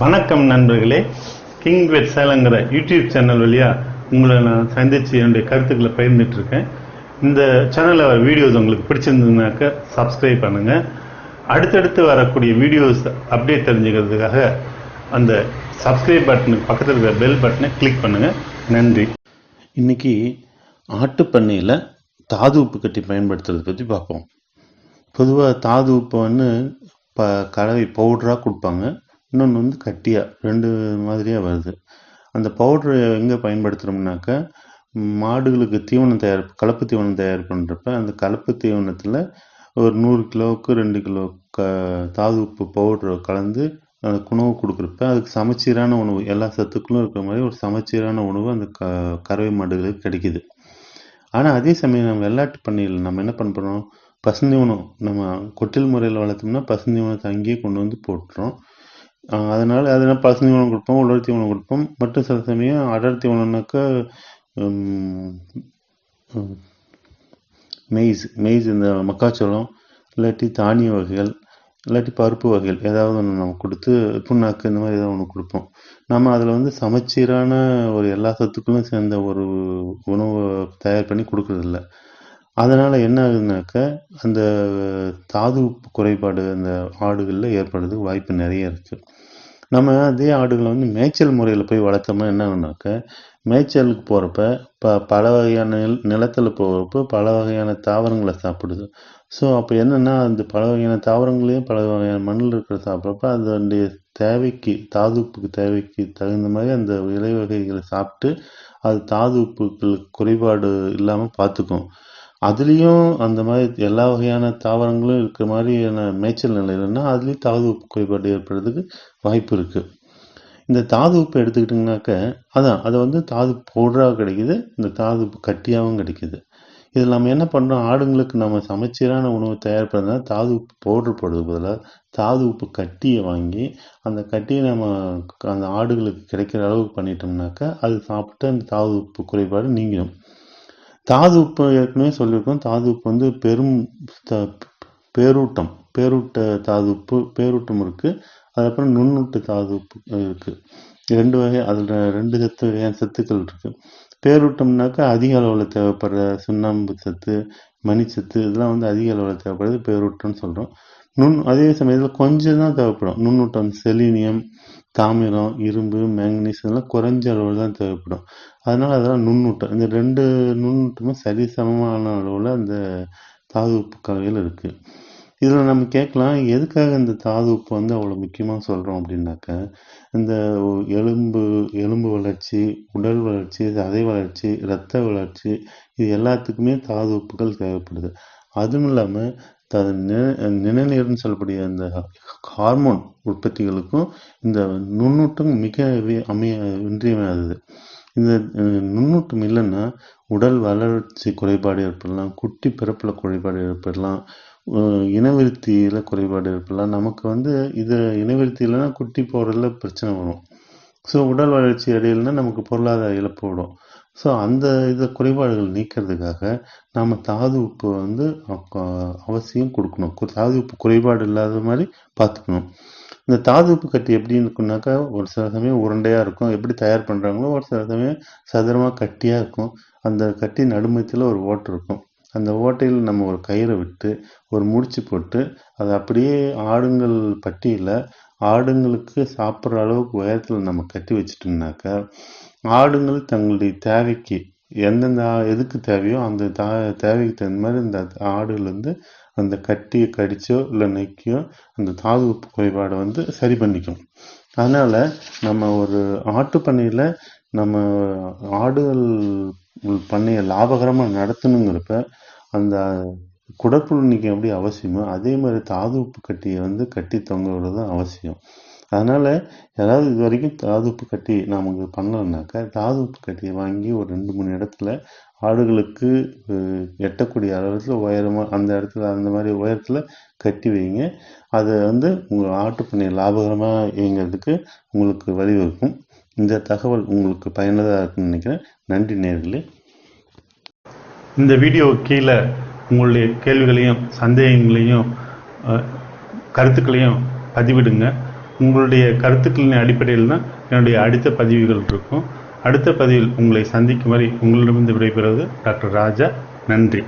வணக்கம் நண்பர்களே. கிங் வெட் சேலங்கிற யூடியூப் சேனல் வழியாக உங்களை நான் சந்தித்து என்னுடைய கருத்துக்களை பகிர்ந்துட்டு இருக்கேன் இந்த சேனலில் வீடியோஸ் உங்களுக்கு பிடிச்சிருந்ததுனாக்க சப்ஸ்கிரைப் பண்ணுங்கள் அடுத்தடுத்து வரக்கூடிய வீடியோஸ் அப்டேட் தெரிஞ்சுக்கிறதுக்காக அந்த சப்ஸ்கிரைப் பட்டனுக்கு பக்கத்தில் இருக்கிற பெல் பட்டனை கிளிக் பண்ணுங்கள் நன்றி. இன்னைக்கு ஆட்டுப்பண்ணையில் தாது உப்பு கட்டி பயன்படுத்துறதை பற்றி பார்ப்போம். பொதுவாக தாது உப்பை வந்து ப கலவை பவுடராக கொடுப்பாங்க. இன்னொன்று வந்து கட்டியாக ரெண்டு மாதிரியாக வருது. அந்த பவுட்ரு எங்கே பயன்படுத்துகிறோம்னாக்க மாடுகளுக்கு தீவனம் தயார் கலப்பு தீவனம் தயார் பண்ணுறப்ப அந்த கலப்பு தீவனத்தில் ஒரு நூறு கிலோவுக்கு ரெண்டு கிலோ க தாது உப்பு பவுட்ரு கலந்து அந்த உணவு கொடுக்குறப்ப அதுக்கு சமச்சீரான உணவு எல்லா சத்துக்களும் இருக்கிற மாதிரி ஒரு சமச்சீரான உணவு அந்த க கறவை மாடுகளுக்கு கிடைக்குது. ஆனால் அதே சமயம் நம்ம வெள்ளாட்டு பண்ணையில் நம்ம என்ன பண்ணுறோம் பசுந்தீவனம் நம்ம கொட்டில் முறையில் வளர்த்தோம்னா பசுந்தீவனத்தை அங்கேயே கொண்டு வந்து போட்டுறோம். அதனால் அதனால அதனால் தீவனம் கொடுப்போம் உலர் தீவனம் கொடுப்போம். மற்றும் சில சமயம் அடர் தீவனம்னாக்கா மெய்ஸ் மெய்ஸ் இந்த மக்காச்சோளம் இல்லாட்டி தானிய வகைகள் இல்லாட்டி பருப்பு வகைகள் ஏதாவது ஒன்று நம்ம கொடுத்து புண்ணாக்கு இந்த மாதிரி ஏதாவது ஒன்று கொடுப்போம். நம்ம அதில் வந்து சமச்சீரான ஒரு எல்லா சத்துக்களும் சேர்ந்த ஒரு உணவை தயார் பண்ணி கொடுக்குறதில்ல. அதனால் என்ன ஆகுதுனாக்க அந்த தாது குறைபாடு அந்த ஆடுகளில் ஏற்படுறதுக்கு வாய்ப்பு நிறைய இருக்குது நம்ம அதே ஆடுகளை வந்து மேய்ச்சல் முறையில் போய் வளர்த்தோம்னா என்ன ஆகுனாக்க மேய்ச்சலுக்கு போகிறப்ப ப பல வகையான நில நிலத்தில் போகிறப்ப பல வகையான தாவரங்களை சாப்பிடுது. ஸோ அப்போ என்னென்னா அந்த பல வகையான தாவரங்களையும் பல வகையான மண்ணில் இருக்கிற சாப்பிட்றப்ப அதனுடைய தேவைக்கு தாது உப்புக்கு தேவைக்கு தகுந்த மாதிரி அந்த இலை வகைகளை சாப்பிட்டு அது தாது உப்புகள் குறைபாடு இல்லாமல் பார்த்துக்கும். அதுலேயும் அந்த மாதிரி எல்லா வகையான தாவரங்களும் இருக்கிற மாதிரியான மேய்ச்சல் நிலையிலன்னா அதுலேயும் தாது உப்பு குறைபாடு ஏற்படுறதுக்கு வாய்ப்பு இருக்குது இந்த தாது உப்பு எடுத்துக்கிட்டிங்கனாக்க அதான் அது வந்து தாது பவுடராக கிடைக்கிது இந்த தாது உப்பு கட்டியாகவும் கிடைக்கிது. இதில் நம்ம என்ன பண்ணுறோம் ஆடுங்களுக்கு நம்ம சமைச்சீரான உணவு தயார் தாது உப்பு பவுடர் போடுறதுக்கு பதிலாக தாது உப்பு கட்டியை வாங்கி அந்த கட்டியை நம்ம அந்த ஆடுகளுக்கு கிடைக்கிற அளவுக்கு பண்ணிட்டோம்னாக்கா அது சாப்பிட்டு அந்த தாது உப்பு குறைபாடு நீங்கிடும். தாது உப்பு ஏற்கனவே சொல்லியிருக்கோம். தாது உப்பு வந்து பெரும் த- பேரூட்டம் பேரூட்ட தாது உப்பு பேரூட்டம் இருக்குது அதுக்கப்புறம் நுண்ணூட்டு தாது உப்பு இருக்குது ரெண்டு வகை அதில் ரெண்டு சத்து வகையான சத்துக்கள் இருக்குது பேரூட்டம்னாக்கா அதிக அளவில் தேவைப்படுற சுண்ணாம்பு சத்து மணிச்சத்து இதெல்லாம் வந்து அதிக அளவில் தேவைப்படுறது பேரூட்டம்னு சொல்கிறோம் நுண் அதே சமயத்தில் கொஞ்சம் தான் தேவைப்படும். நுண்ணூட்டம் செலீனியம் தாமிரம் இரும்பு மேங்கனீஸ் இதெல்லாம் குறைஞ்ச அளவில் தான் தேவைப்படும். அதனால் அதெல்லாம் நுண்ணூட்டம் இந்த ரெண்டு நுண்ணூட்டமும் சரி சமமான அளவில் அந்த தாது உப்பு கலவையில் இருக்குது இதில் நம்ம கேட்கலாம் எதுக்காக இந்த தாது உப்பு வந்து அவ்வளோ முக்கியமாக சொல்கிறோம் அப்படின்னாக்க இந்த எலும்பு எலும்பு வளர்ச்சி உடல் வளர்ச்சி சதை வளர்ச்சி இரத்த வளர்ச்சி இது எல்லாத்துக்குமே தாது உப்புகள் தேவைப்படுது. அதுவும் இல்லாமல் தன் நிணநீர்னு சொல்லக்கூடிய அந்த ஹார்மோன் உற்பத்திகளுக்கும் இந்த நுண்ணூட்டம் மிக அமைய இன்றியமையாதது. இந்த நுண்ணூட்டம் இல்லைன்னா உடல் வளர்ச்சி குறைபாடு ஏற்படலாம் குட்டி பிறப்பில் குறைபாடு ஏற்படலாம் இனவிருத்தியில் குறைபாடு ஏற்படலாம். நமக்கு வந்து இது இனவிருத்தி இல்லைன்னா குட்டி போடுறதுல பிரச்சனை வரும். ஸோ உடல் வளர்ச்சி அடையலைன்னா நமக்கு பொருளாதார இழப்பு வரும். ஸோ அந்த இது குறைபாடுகள் நீக்கிறதுக்காக நாம் தாது உப்பு வந்து அவசியம் கொடுக்கணும். கு- தாது உப்பு குறைபாடு இல்லாத மாதிரி பார்த்துக்கணும் இந்த தாது உப்பு கட்டி எப்படி இருக்குன்னாக்கா ஒரு சில சமயம் உருண்டையாக இருக்கும். எப்படி தயார் பண்ணுறாங்களோ ஒரு சில சமயம் சதுரமாக கட்டியாக இருக்கும். அந்த கட்டி நடுமத்தில் ஒரு ஓட்டை இருக்கும். அந்த ஓட்டையில் நம்ம ஒரு கயிறை விட்டு ஒரு முடிச்சு போட்டு அதை அப்படியே ஆடுங்கள் பட்டியில் ஆடுங்களுக்கு சாப்பிட்ற அளவுக்கு உயரத்தில் நம்ம கட்டி வச்சிட்டோம்னாக்கா ஆடுங்கள் தங்களுடைய தேவைக்கு. எந்தெந்த எதுக்கு தேவையோ அந்த தா தேவைக்கு தகுந்த மாதிரி இந்த ஆடுகள் வந்து அந்த கட்டியை கடிச்சோ இல்லை நெக்கியோ அந்த தாது உப்பு குறைபாடை வந்து சரி பண்ணிக்கும். அதனால் நம்ம ஒரு ஆட்டு பண்ணையில் நம்ம ஆடுகள் பண்ணையை லாபகரமாக நடத்தணுங்கிறப்ப அந்த குடற்புழு எப்படி அவசியமோ அதே மாதிரி தாது உப்பு கட்டியை வந்து கட்டி தொங்க விடுறதும் அவசியம். அதனால் யாராவது இது வரைக்கும் தாதுப்பு கட்டி நமக்கு பண்ணலைன்னாக்கா தாது தாதுப்பு கட்டியை வாங்கி ஒரு ரெண்டு மூணு இடத்துல ஆடுகளுக்கு எட்டக்கூடிய அளவில் உயரமாக அந்த இடத்துல அந்த மாதிரி உயரத்தில் கட்டி வைங்க. அது வந்து உங்கள் ஆட்டு லாபகரமாக இயங்கிறதுக்கு உங்களுக்கு வழிவகுக்கும். இந்த தகவல் உங்களுக்கு பயனுள்ளதாக இருக்குன்னு நினைக்கிறேன். நன்றி நேர்களே. இந்த வீடியோ கீழே உங்களுடைய கேள்விகளையும் சந்தேகங்களையும் கருத்துக்களையும் பதிவிடுங்க. உங்களுடைய கருத்துக்களின் அடிப்படையில் தான் என்னுடைய அடுத்த பதிவுகள் இருக்கும். அடுத்த பதிவில் உங்களை சந்திக்கும் வரை உங்களிடமிருந்து விடைபெறுவது டாக்டர் ராஜா. நன்றி.